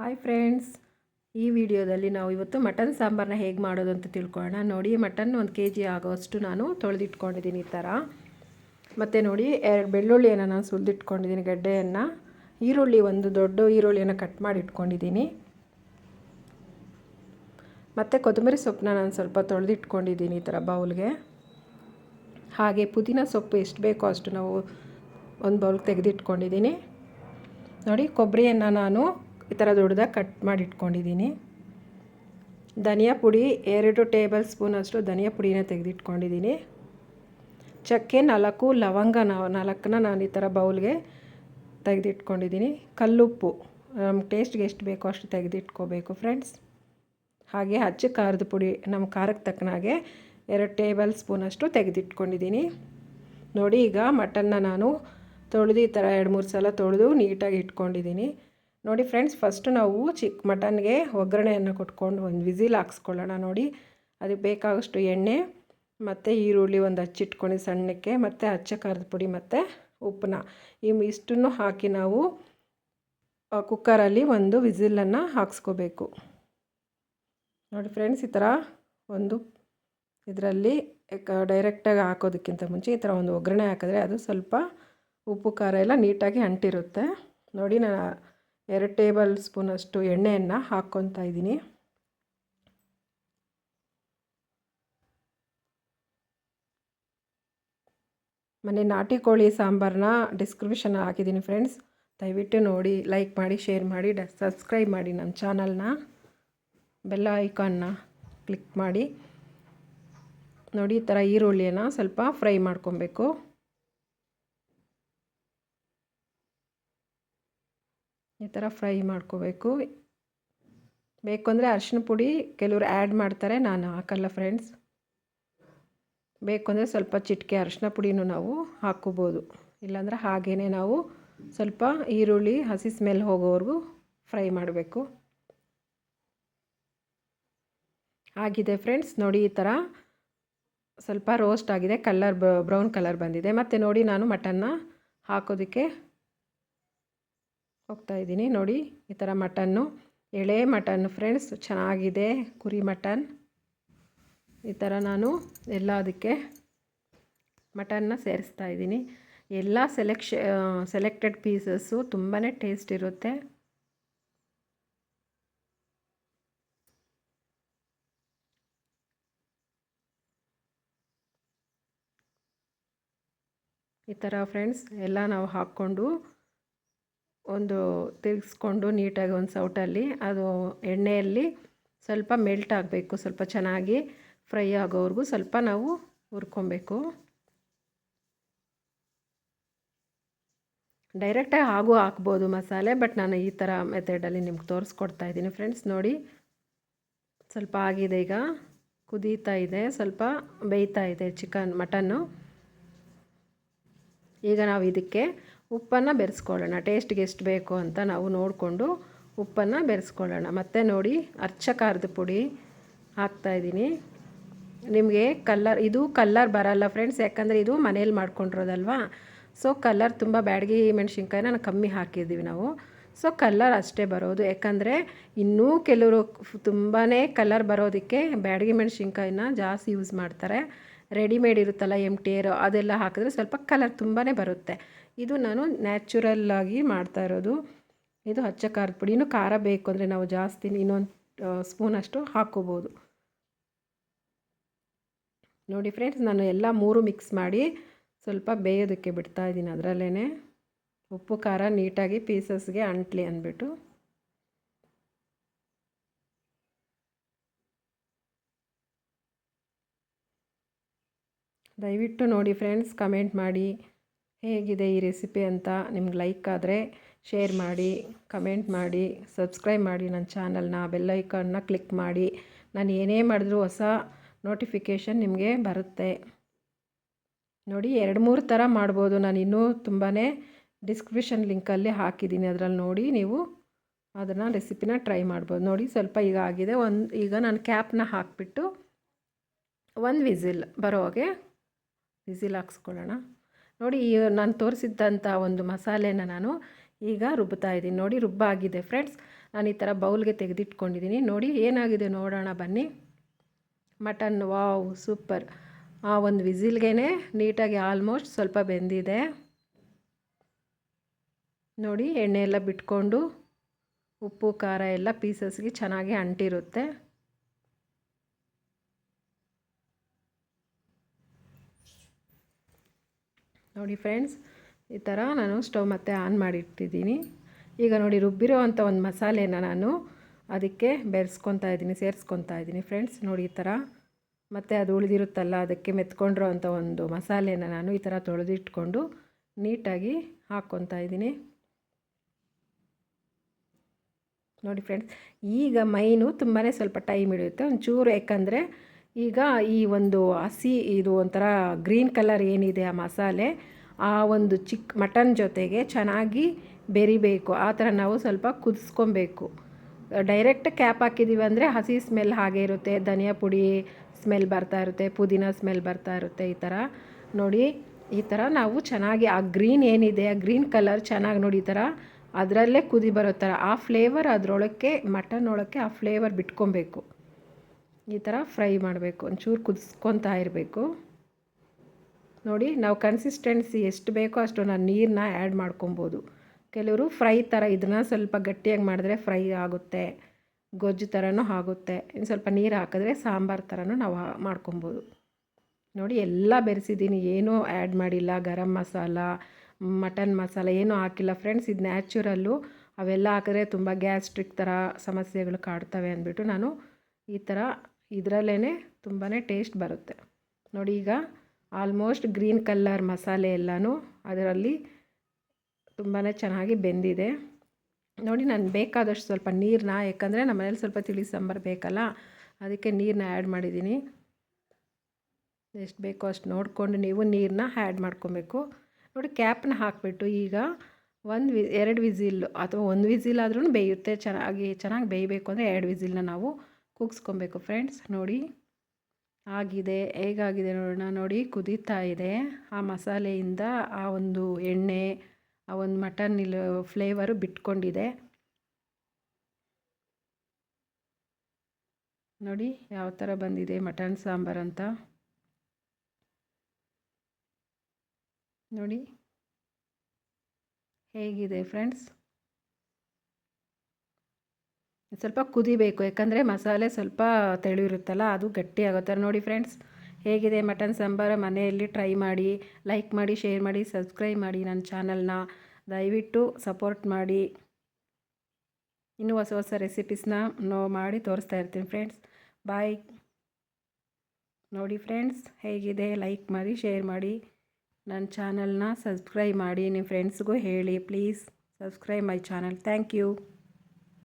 Hi friends ಈ ವಿಡಿಯೋದಲ್ಲಿ ನಾವು ಇವತ್ತು ಮಟನ್ ಸಾಂಬಾರನ್ನ ಹೇಗೆ ಮಾಡೋದು ಅಂತ ತಿಳ್ಕೊಳ್ಳೋಣ. ನೋಡಿ, ಮಟನ್ ಒಂದು ಕೆ ಜಿ ಆಗೋಷ್ಟು ನಾನು ತೊಳೆದಿಟ್ಕೊಂಡಿದ್ದೀನಿ ಈ ಥರ ಮತ್ತು ನೋಡಿ, ಎರಡು ಬೆಳ್ಳುಳ್ಳಿಯನ್ನು ನಾನು ಸುಲಿದಿಟ್ಕೊಂಡಿದ್ದೀನಿ ಗಡ್ಡೆಯನ್ನು. ಈರುಳ್ಳಿ ಒಂದು ದೊಡ್ಡ ಈರುಳ್ಳಿಯನ್ನು ಕಟ್ ಮಾಡಿ ಇಟ್ಕೊಂಡಿದ್ದೀನಿ ಮತ್ತು ಕೊತ್ತಂಬರಿ ಸೊಪ್ಪನ್ನ ನಾನು ಸ್ವಲ್ಪ ತೊಳೆದಿಟ್ಕೊಂಡಿದ್ದೀನಿ ಈ ಥರ ಬೌಲ್ಗೆ. ಹಾಗೆ ಪುದೀನ ಸೊಪ್ಪು ಎಷ್ಟು ಬೇಕೋ ಅಷ್ಟು ನಾವು ಒಂದು ಬೌಲ್ಗೆ ತೆಗೆದಿಟ್ಕೊಂಡಿದ್ದೀನಿ. ನೋಡಿ, ಕೊಬ್ಬರಿಯನ್ನು ನಾನು ಈ ಥರ ದೊಡ್ಡದಾಗಿ ಕಟ್ ಮಾಡಿ ಇಟ್ಕೊಂಡಿದ್ದೀನಿ ಧನಿಯಾ ಪುಡಿ ಎರಡು ಟೇಬಲ್ ಸ್ಪೂನಷ್ಟು ಧನಿಯಾ ಪುಡಿನ ತೆಗೆದಿಟ್ಕೊಂಡಿದ್ದೀನಿ. ಚಕ್ಕೆ, ನಾಲ್ಕು ಲವಂಗ ನಾಲ್ಕನ್ನ ನಾನು ಈ ಥರ ಬೌಲ್ಗೆ ತೆಗೆದಿಟ್ಕೊಂಡಿದ್ದೀನಿ. ಕಲ್ಲುಪ್ಪು, ನಮ್ಮ ಟೇಸ್ಟ್ಗೆ ಎಷ್ಟು ಬೇಕೋ ಅಷ್ಟು ತೆಗೆದಿಟ್ಕೋಬೇಕು ಫ್ರೆಂಡ್ಸ್. ಹಾಗೆ ಹಚ್ಚ ಖಾರದ ಪುಡಿ ನಮ್ಮ ಖಾರಕ್ಕೆ ತಕ್ಕನಾಗೆ ಎರಡು ಟೇಬಲ್ ಸ್ಪೂನಷ್ಟು ತೆಗೆದಿಟ್ಕೊಂಡಿದ್ದೀನಿ. ನೋಡಿ ಈಗ ಮಟನ್ನ ನಾನು ತೊಳೆದು ಈ ಥರ ಎರಡು ಮೂರು ಸಲ ತೊಳೆದು ನೀಟಾಗಿ ಇಟ್ಕೊಂಡಿದ್ದೀನಿ. ನೋಡಿ ಫ್ರೆಂಡ್ಸ್ ಫಸ್ಟ್ ನಾವು ಚಿಕ್ಕ ಮಟನ್ಗೆ ಒಗ್ಗರಣೆಯನ್ನು ಕೊಟ್ಕೊಂಡು ಒಂದು ವಿಸಿಲ್ ಹಾಕ್ಸ್ಕೊಳ್ಳೋಣ ನೋಡಿ. ಅದಕ್ಕೆ ಬೇಕಾಗಷ್ಟು ಎಣ್ಣೆ, ಮತ್ತು ಈರುಳ್ಳಿ ಒಂದು ಹಚ್ಚಿಟ್ಕೊಂಡು ಸಣ್ಣಕ್ಕೆ, ಮತ್ತು ಹಚ್ಚ ಖಾರದ ಪುಡಿ, ಮತ್ತು ಉಪ್ಪನ್ನ. ಈ ಇಷ್ಟನ್ನು ಹಾಕಿ ನಾವು ಕುಕ್ಕರಲ್ಲಿ ಒಂದು ವಿಸಿಲನ್ನು ಹಾಕ್ಸ್ಕೋಬೇಕು. ನೋಡಿ ಫ್ರೆಂಡ್ಸ್, ಈ ಥರ ಒಂದು ಇದರಲ್ಲಿ ಡೈರೆಕ್ಟಾಗಿ ಹಾಕೋದಕ್ಕಿಂತ ಮುಂಚೆ ಈ ಥರ ಒಂದು ಒಗ್ಗರಣೆ ಹಾಕಿದ್ರೆ ಅದು ಸ್ವಲ್ಪ ಉಪ್ಪು, ಖಾರ ಎಲ್ಲ ನೀಟಾಗಿ ಅಂಟಿರುತ್ತೆ. ನೋಡಿ ನಾನು ಎರಡು ಟೇಬಲ್ ಸ್ಪೂನಷ್ಟು ಎಣ್ಣೆಯನ್ನು ಹಾಕ್ಕೊತಾ ಇದ್ದೀನಿ. ಮನೆ ನಾಟಿ ಕೋಳಿ ಸಾಂಬಾರನ್ನ ಡಿಸ್ಕ್ರಿಪ್ಷನ್ ಹಾಕಿದ್ದೀನಿ ಫ್ರೆಂಡ್ಸ್. ದಯವಿಟ್ಟು ನೋಡಿ, ಲೈಕ್ ಮಾಡಿ, ಶೇರ್ ಮಾಡಿ ಡ ಸಬ್ಸ್ಕ್ರೈಬ್ ಮಾಡಿ ನಮ್ಮ ಚಾನಲ್ನ. ಬೆಲ್ಲ ಐಕಾನ್ನ ಕ್ಲಿಕ್ ಮಾಡಿ. ನೋಡಿ, ಈ ಥರ ಈರುಳ್ಳಿಯನ್ನು ಸ್ವಲ್ಪ ಫ್ರೈ ಮಾಡ್ಕೊಬೇಕು. ಈ ಥರ ಫ್ರೈ ಮಾಡ್ಕೋಬೇಕು. ಬೇಕು ಅಂದರೆ ಅರಿಶಿನ ಪುಡಿ ಕೆಲವರು ಆ್ಯಡ್ ಮಾಡ್ತಾರೆ, ನಾನು ಹಾಕಲ್ಲ ಫ್ರೆಂಡ್ಸ್. ಬೇಕು ಅಂದರೆ ಸ್ವಲ್ಪ ಚಿಟಿಕೆ ಅರಿಶಿನ ಪುಡಿನೂ ನಾವು ಹಾಕ್ಕೋಬೋದು. ಇಲ್ಲಾಂದರೆ ಹಾಗೇ ನಾವು ಸ್ವಲ್ಪ ಈರುಳ್ಳಿ, ಹಸಿ ಸ್ಮೆಲ್ ಹೋಗೋವರೆಗೂ ಫ್ರೈ ಮಾಡಬೇಕು. ಆಗಿದೆ ಫ್ರೆಂಡ್ಸ್, ನೋಡಿ ಈ ಥರ ಸ್ವಲ್ಪ ರೋಸ್ಟ್ ಆಗಿದೆ. ಕಲರ್ ಬ್ರೌನ್ ಕಲರ್ ಬಂದಿದೆ. ಮತ್ತು ನೋಡಿ ನಾನು ಮಟನ್ನ ಹಾಕೋದಕ್ಕೆ ಹೋಗ್ತಾ ಇದ್ದೀನಿ. ನೋಡಿ, ಈ ಥರ ಮಟನ್ನು, ಎಳೆ ಮಟನ್ ಫ್ರೆಂಡ್ಸ್ ಚೆನ್ನಾಗಿದೆ ಕುರಿ ಮಟನ್. ಈ ಥರ ನಾನು ಎಲ್ಲ ಅದಕ್ಕೆ ಮಟನ್ನ ಸೇರಿಸ್ತಾ ಇದ್ದೀನಿ. ಎಲ್ಲ ಸೆಲೆಕ್ಷ ಸೆಲೆಕ್ಟೆಡ್ ಪೀಸಸ್ಸು ತುಂಬಾ ಟೇಸ್ಟ್ ಇರುತ್ತೆ. ಈ ಥರ ಫ್ರೆಂಡ್ಸ್ ಎಲ್ಲ ನಾವು ಹಾಕ್ಕೊಂಡು ಒಂದು ತಿರುಗಿಸ್ಕೊಂಡು ನೀಟಾಗಿ ಒಂದು ಸೌಟಲ್ಲಿ, ಅದು ಎಣ್ಣೆಯಲ್ಲಿ ಸ್ವಲ್ಪ ಮೆಲ್ಟ್ ಆಗಬೇಕು, ಸ್ವಲ್ಪ ಚೆನ್ನಾಗಿ ಫ್ರೈ ಆಗೋವರೆಗೂ ಸ್ವಲ್ಪ ನಾವು ಹುರ್ಕೊಬೇಕು. ಡೈರೆಕ್ಟಾಗಿ ಹಾಗೂ ಹಾಕ್ಬೋದು ಮಸಾಲೆ, ಬಟ್ ನಾನು ಈ ಥರ ಮೆಥಡಲ್ಲಿ ನಿಮ್ಗೆ ತೋರಿಸ್ಕೊಡ್ತಾ ಇದ್ದೀನಿ ಫ್ರೆಂಡ್ಸ್. ನೋಡಿ, ಸ್ವಲ್ಪ ಆಗಿದೆ ಈಗ. ಕುದೀತಾ ಇದೆ, ಸ್ವಲ್ಪ ಬೇಯ್ತಾ ಇದೆ ಚಿಕನ್, ಮಟನ್ನು. ಈಗ ನಾವು ಇದಕ್ಕೆ ಉಪ್ಪನ್ನು ಬೆರೆಸ್ಕೊಳ್ಳೋಣ. ಟೇಸ್ಟ್ಗೆ ಎಷ್ಟು ಬೇಕು ಅಂತ ನಾವು ನೋಡಿಕೊಂಡು ಉಪ್ಪನ್ನು ಬೆರೆಸ್ಕೊಳ್ಳೋಣ. ಮತ್ತು ನೋಡಿ, ಅರ್ಚ ಖಾರದ ಪುಡಿ ಹಾಕ್ತಾಯಿದ್ದೀನಿ ನಿಮಗೆ ಕಲ್ಲರ್, ಇದು ಕಲ್ಲರ್ ಬರಲ್ಲ ಫ್ರೆಂಡ್ಸ್ ಯಾಕಂದರೆ ಇದು ಮನೇಲಿ ಮಾಡ್ಕೊಂಡಿರೋದಲ್ವಾ? ಸೊ ಕಲ್ಲರ್ ತುಂಬ ಬ್ಯಾಡಗಿ ಮೆಣಸಿನ್ಕಾಯಿನ ಕಮ್ಮಿ ಹಾಕಿದ್ದೀವಿ ನಾವು. ಸೊ ಕಲ್ಲರ್ ಅಷ್ಟೇ ಬರೋದು. ಯಾಕಂದರೆ ಇನ್ನೂ ಕೆಲವರು ತುಂಬಾ ಕಲರ್ ಬರೋದಕ್ಕೆ ಬ್ಯಾಡಗಿ ಮೆಣಸಿನ್ಕಾಯಿನ ಜಾಸ್ತಿ ಯೂಸ್ ಮಾಡ್ತಾರೆ. ರೆಡಿಮೇಡ್ ಇರುತ್ತಲ್ಲ ಎಂ ಟೇರು ಅದೆಲ್ಲ ಹಾಕಿದ್ರೆ ಸ್ವಲ್ಪ ಕಲರ್ ತುಂಬಾ ಬರುತ್ತೆ. ಇದು ನಾನು ನ್ಯಾಚುರಲ್ಲಾಗಿ ಮಾಡ್ತಾ ಇರೋದು. ಇದು ಹಚ್ಚ ಖಾರದ ಪುಡಿ. ಇನ್ನು ಖಾರ ಬೇಕು ಅಂದರೆ ನಾವು ಜಾಸ್ತಿ ಇನ್ನೊಂದು ಸ್ಪೂನಷ್ಟು ಹಾಕ್ಕೋಬೋದು. ನೋಡಿ ಫ್ರೆಂಡ್ಸ್ ನಾನು ಎಲ್ಲ ಮೂರು ಮಿಕ್ಸ್ ಮಾಡಿ ಸ್ವಲ್ಪ ಬೇಯೋದಕ್ಕೆ ಬಿಡ್ತಾ ಇದ್ದೀನಿ ಅದರಲ್ಲೇ ಉಪ್ಪು, ಖಾರ ನೀಟಾಗಿ ಪೀಸಸ್ಗೆ ಅಂಟ್ಲಿ ಅಂದ್ಬಿಟ್ಟು. ದಯವಿಟ್ಟು ನೋಡಿ ಫ್ರೆಂಡ್ಸ್ ಕಮೆಂಟ್ ಮಾಡಿ. ಹೇಗಿದೆ ಈ ರೆಸಿಪಿ ಅಂತ ನಿಮ್ಗೆ ಲೈಕ್ ಆದರೆ ಶೇರ್ ಮಾಡಿ ಕಮೆಂಟ್ ಮಾಡಿ ಸಬ್ಸ್ಕ್ರೈಬ್ ಮಾಡಿ ನನ್ನ ಚಾನಲ್ನ ಬೆಲ್ಲೈಕನ್ನ ಕ್ಲಿಕ್ ಮಾಡಿ. ನಾನು ಏನೇ ಮಾಡಿದ್ರೂ ಹೊಸ ನೋಟಿಫಿಕೇಷನ್ ನಿಮಗೆ ಬರುತ್ತೆ. ನೋಡಿ ಎರಡು ಮೂರು ಥರ ಮಾಡ್ಬೋದು. ನಾನು ಇನ್ನೂ ತುಂಬಾ ಡಿಸ್ಕ್ರಿಪ್ಷನ್ ಲಿಂಕಲ್ಲಿ ಹಾಕಿದ್ದೀನಿ ಅದರಲ್ಲಿ ನೋಡಿ ನೀವು ಅದನ್ನು ರೆಸಿಪಿನ ಟ್ರೈ ಮಾಡ್ಬೋದು. ನೋಡಿ ಸ್ವಲ್ಪ ಈಗ ಆಗಿದೆ. ಒಂದು ಈಗ ನಾನು ಕ್ಯಾಪ್ನ ಹಾಕಿಬಿಟ್ಟು ಒಂದು ವಿಸಿಲ್ ಬರೋ ಹಾಗೆ ವಿಸಿಲ್ ಹಾಕ್ಸ್ಕೊಳ್ಳೋಣ. ನೋಡಿ ಈ ನಾನು ತೋರಿಸಿದ್ದಂಥ ಒಂದು ಮಸಾಲೆನ ನಾನು ಈಗ ರುಬ್ಬುತ್ತಾ ಇದ್ದೀನಿ. ನೋಡಿ ರುಬ್ಬಾಗಿದೆ ಫ್ರೆಂಡ್ಸ್. ನಾನು ಈ ಥರ ಬೌಲ್ಗೆ ತೆಗೆದಿಟ್ಕೊಂಡಿದ್ದೀನಿ. ನೋಡಿ ಏನಾಗಿದೆ ನೋಡೋಣ ಬನ್ನಿ. Mutton wow, super. ಆ ಒಂದು ವಿಸಿಲ್ಗೆ ನೀಟಾಗಿ ಆಲ್ಮೋಸ್ಟ್ ಸ್ವಲ್ಪ ಬೆಂದಿದೆ. ನೋಡಿ ಎಣ್ಣೆ ಎಲ್ಲ ಬಿಟ್ಕೊಂಡು ಉಪ್ಪು, ಖಾರ ಎಲ್ಲ ಪೀಸಸ್ಗೆ ಚೆನ್ನಾಗಿ ಅಂಟಿರುತ್ತೆ. ನೋಡಿ ಫ್ರೆಂಡ್ಸ್, ಈ ಥರ ನಾನು ಸ್ಟವ್ ಮತ್ತೆ ಆನ್ ಮಾಡಿಟ್ಟಿದ್ದೀನಿ. ಈಗ ನೋಡಿ ರುಬ್ಬಿರೋ ಅಂಥ ಒಂದು ಮಸಾಲೆನ ನಾನು ಅದಕ್ಕೆ ಬೆರೆಸ್ಕೊತಾ ಇದ್ದೀನಿ, ಸೇರಿಸ್ಕೊತಾ ಇದ್ದೀನಿ ಫ್ರೆಂಡ್ಸ್. ನೋಡಿ ಈ ಥರ ಮತ್ತು ಅದು ಉಳಿದಿರುತ್ತಲ್ಲ, ಅದಕ್ಕೆ ಮೆತ್ಕೊಂಡಿರೋ ಅಂಥ ಒಂದು ಮಸಾಲೆನ ನಾನು ಈ ಥರ ತೊಳೆದಿಟ್ಕೊಂಡು ನೀಟಾಗಿ ಹಾಕ್ಕೊತಾ ಇದ್ದೀನಿ. ನೋಡಿ ಫ್ರೆಂಡ್ಸ್, ಈಗ ಮೈನು ತುಂಬಾ ಸ್ವಲ್ಪ ಟೈಮ್ ಹಿಡಿಯುತ್ತೆ. ಒಂಚೂರು ಯಾಕಂದರೆ ಈಗ ಈ ಒಂದು ಹಸಿ ಇದು ಒಂಥರ ಗ್ರೀನ್ ಕಲರ್ ಏನಿದೆ ಆ ಮಸಾಲೆ, ಆ ಒಂದು ಚಿಕ್ಕ ಮಟನ್ ಜೊತೆಗೆ ಚೆನ್ನಾಗಿ ಬೆರಿಬೇಕು. ಆ ಥರ ನಾವು ಸ್ವಲ್ಪ ಕುದಿಸ್ಕೊಬೇಕು. ಡೈರೆಕ್ಟ್ ಕ್ಯಾಪ್ ಹಾಕಿದ್ದೀವಿ ಅಂದರೆ ಹಸಿ ಸ್ಮೆಲ್ ಹಾಗೆ ಇರುತ್ತೆ. ಧನಿಯಾ ಪುಡಿ ಸ್ಮೆಲ್ ಬರ್ತಾ ಇರುತ್ತೆ, ಪುದೀನ ಸ್ಮೆಲ್ ಬರ್ತಾ ಇರುತ್ತೆ ಈ ಥರ. ನೋಡಿ, ಈ ಥರ ನಾವು ಚೆನ್ನಾಗಿ ಆ ಗ್ರೀನ್ ಏನಿದೆ, ಆ ಗ್ರೀನ್ ಕಲರ್ ಚೆನ್ನಾಗಿ ನೋಡಿ ಈ ಥರ ಅದರಲ್ಲೇ ಕುದಿ ಬರೋ ಥರ. ಆ ಫ್ಲೇವರ್ ಅದರೊಳಕ್ಕೆ, ಮಟನ್ ಒಳಕ್ಕೆ ಆ ಫ್ಲೇವರ್ ಬಿಟ್ಕೊಬೇಕು. ಈ ಥರ ಫ್ರೈ ಮಾಡಬೇಕು, ಒಂಚೂರು ಕುದಿಸ್ಕೊತಾ ಇರಬೇಕು. ನೋಡಿ, ನಾವು ಕನ್ಸಿಸ್ಟೆನ್ಸಿ ಎಷ್ಟು ಬೇಕೋ ಅಷ್ಟು ನಾನು ನೀರನ್ನ ಆ್ಯಡ್ ಮಾಡ್ಕೊಬೋದು. ಕೆಲವರು ಫ್ರೈ ಥರ ಇದನ್ನ ಸ್ವಲ್ಪ ಗಟ್ಟಿಯಾಗಿ ಮಾಡಿದ್ರೆ ಫ್ರೈ ಆಗುತ್ತೆ, ಗೊಜ್ಜು ಥರನೂ ಆಗುತ್ತೆ. ಇನ್ನು ಸ್ವಲ್ಪ ನೀರು ಹಾಕಿದ್ರೆ ಸಾಂಬಾರು ಥರನೂ ನಾವು ಮಾಡ್ಕೊಬೋದು. ನೋಡಿ, ಎಲ್ಲ ಬೆರೆಸಿದ್ದೀನಿ, ಏನೂ ಆ್ಯಡ್ ಮಾಡಿಲ್ಲ. ಗರಂ ಮಸಾಲ ಮಟನ್ ಮಸಾಲ ಏನೂ ಹಾಕಿಲ್ಲ. ಫ್ರೆಂಡ್ಸ್ ಇದು ನ್ಯಾಚುರಲ್ಲು ಅವೆಲ್ಲ ಹಾಕಿದ್ರೆ ತುಂಬ ಗ್ಯಾಸ್ಟ್ರಿಕ್ ಥರ ಸಮಸ್ಯೆಗಳು ಕಾಡ್ತವೆ ಅಂದ್ಬಿಟ್ಟು ನಾನು ಈ ಥರ ಇದರಲ್ಲೇ ತುಂಬಾ ಟೇಸ್ಟ್ ಬರುತ್ತೆ. ನೋಡಿ ಈಗ ಆಲ್ಮೋಸ್ಟ್ ಗ್ರೀನ್ ಕಲ್ಲರ್ ಮಸಾಲೆ ಎಲ್ಲನೂ ಅದರಲ್ಲಿ ತುಂಬಾ ಚೆನ್ನಾಗಿ ಬೆಂದಿದೆ. ನೋಡಿ ನಾನು ಬೇಕಾದಷ್ಟು ಸ್ವಲ್ಪ ನೀರನ್ನ ಯಾಕಂದರೆ ನಮ್ಮ ಮನೇಲಿ ಸ್ವಲ್ಪ ತಿಳಿ ಸಾಂಬಾರು ಬೇಕಲ್ಲ, ಅದಕ್ಕೆ ನೀರನ್ನ ಆ್ಯಡ್ ಮಾಡಿದ್ದೀನಿ. ಎಷ್ಟು ಬೇಕೋ ಅಷ್ಟು ನೋಡಿಕೊಂಡು ನೀವು ನೀರನ್ನ ಆ್ಯಡ್ ಮಾಡ್ಕೊಬೇಕು. ನೋಡಿ ಕ್ಯಾಪ್ನ ಹಾಕಿಬಿಟ್ಟು ಈಗ ಒಂದು ವಿ, ಎರಡು ವಿಸಿಲ್ ಅಥವಾ ಒಂದು ವಿಸಿಲ್ ಆದ್ರೂ ಬೇಯುತ್ತೆ. ಚೆನ್ನಾಗಿ ಚೆನ್ನಾಗಿ ಬೇಯಬೇಕು ಅಂದರೆ ಎರಡು ವಿಸಿಲ್ನ ನಾವು ಕೂಗಿಸ್ಕೊಬೇಕು ಫ್ರೆಂಡ್ಸ್ ನೋಡಿ, ಆಗಿದೆ, ಹೇಗಾಗಿದೆ ನೋಡೋಣ. ನೋಡಿ, ಕುದೀತಾ ಇದೆ. ಆ ಮಸಾಲೆಯಿಂದ ಆ ಒಂದು ಎಣ್ಣೆ, ಆ ಒಂದು ಮಟನ್ ಇಲ್ಲಿ ಫ್ಲೇವರು ಬಿಟ್ಕೊಂಡಿದೆ. ನೋಡಿ, ಯಾವ ಥರ ಬಂದಿದೆ ಮಟನ್ ಸಾಂಬಾರು ಅಂತ. ನೋಡಿ, ಹೇಗಿದೆ ಫ್ರೆಂಡ್ಸ್ ಸ್ವಲ್ಪ ಕುದಿಬೇಕು, ಯಾಕಂದರೆ ಮಸಾಲೆ ಸ್ವಲ್ಪ ತೆಳುವಿರುತ್ತಲ್ಲ, ಅದು ಗಟ್ಟಿ ಆಗುತ್ತೆ. ನೋಡಿ ಫ್ರೆಂಡ್ಸ್ ಹೇಗಿದೆ ಮಟನ್ ಸಾಂಬಾರು ಮನೆಯಲ್ಲಿ? ಟ್ರೈ ಮಾಡಿ ಲೈಕ್ ಮಾಡಿ ಶೇರ್ ಮಾಡಿ ಸಬ್ಸ್ಕ್ರೈಬ್ ಮಾಡಿ ನನ್ನ ಚಾನಲ್ನ ದಯವಿಟ್ಟು ಸಪೋರ್ಟ್ ಮಾಡಿ. ಇನ್ನೂ ಹೊಸ ಹೊಸ ರೆಸಿಪೀಸ್ನ ನೋ ಮಾಡಿ ತೋರಿಸ್ತಾ ಇರ್ತೀನಿ ಫ್ರೆಂಡ್ಸ್ ಬಾಯ್ ನೋಡಿ ಫ್ರೆಂಡ್ಸ್ ಹೇಗಿದೆ? ಲೈಕ್ ಮಾಡಿ ಶೇರ್ ಮಾಡಿ. ನನ್ನ ಚಾನಲ್ನ ಸಬ್ಸ್ಕ್ರೈಬ್ ಮಾಡಿ, ನಿಮ್ಮ ಫ್ರೆಂಡ್ಸ್ಗೂ ಹೇಳಿ please subscribe my channel thank you